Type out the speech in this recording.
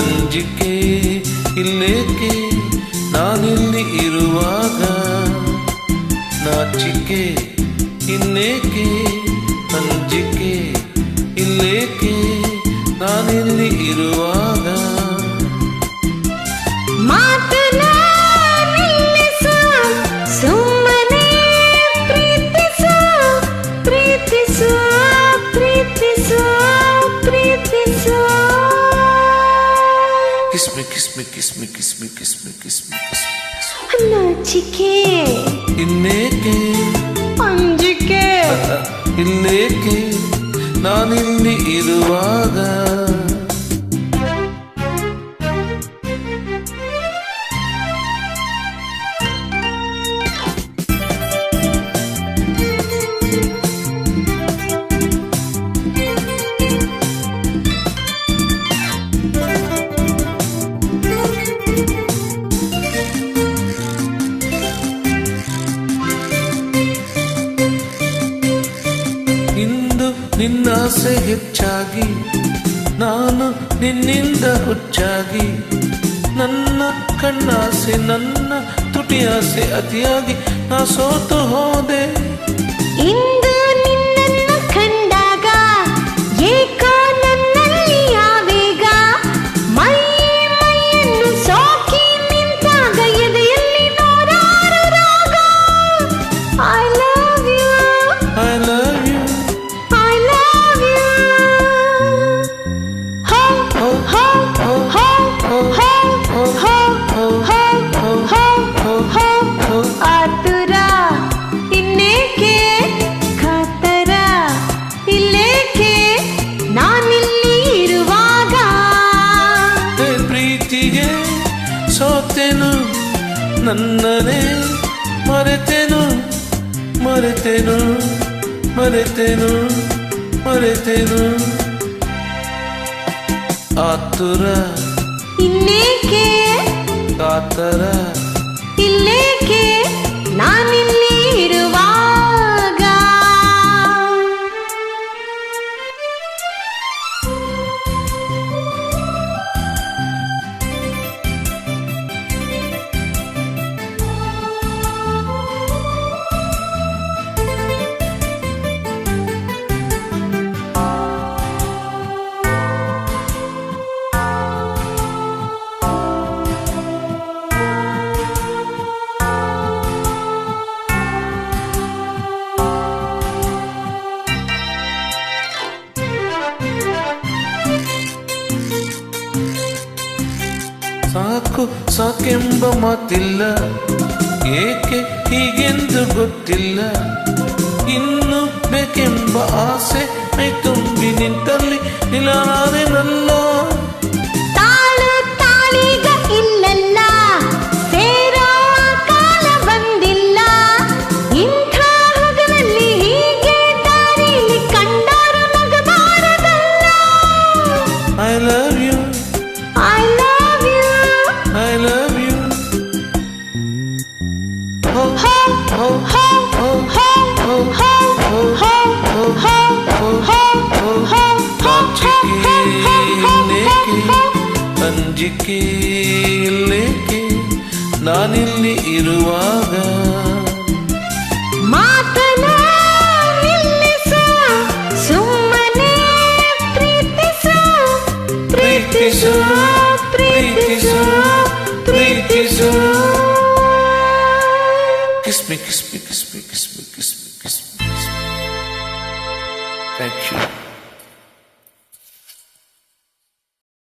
ಅಂಜಿಕೆ ಇಲ್ಲೇಕೆ? ನಾನಿಲ್ಲಿ ಇರುವಾಗ ನಾಚಿಕೆ ಇನ್ನೇಕೆ ಅಂಜಿಕೆ ಇಲ್ಲೇಕೆ? ನಾನಿಲ್ಲಿ ಇರುವಾಗ ಮಾತನ್ನ kiss me kiss me kiss me kiss me kiss me kiss me kiss me இன்னேக்கே. ಅಂಜಿಕೆ ಇಲ್ಲೇಕೆ ನಾನಿಲ್ಲಿ ಇರುವಾಗ ನಿನ್ನಾಸೆ ಹೆಚ್ಚಾಗಿ ನಾನು ನಿನ್ನಿಂದ ಹುಚ್ಚಾಗಿ ನನ್ನ ಕಣ್ಣಾಸೆ ನನ್ನ ತುಟಿಯಾಸೆ ಅತಿಯಾಗಿ ನಾ ಸೋತು ಹೋದೆ. ನನ್ನನೇ ಮರೆತೆನು ಮರೆತೆನು ಮರೆತೆನು ಮರೆತೆನು ಆತುರ ಇನ್ನೇಕೆ ಕಾತರ ಇಲ್ಲೇಕೆ ಸಾಕು ಸಾಕೆಂಬ ಮಾತಿಲ್ಲ. ಏಕೆ ಹೀಗೆಂದು ಗೊತ್ತಿಲ್ಲ. ಇನ್ನು ಬೇಕೆಂಬ ಆಸೆ ಮೈ ತುಂಬಿ ನಿಂತಲ್ಲಿ ನಿಲಾರೆನಲ್ಲ ತಾಳು ಇಲ್ಲಿಕೆ ಇಲ್ಲೇಕೆ ನಾನಿಲ್ಲಿ ಇರುವಾಗ ಪ್ರೀತಿಸು ಪ್ರೀತಿಸು ಪ್ರೀತಿಸು kiss me kiss me kiss me kiss me thank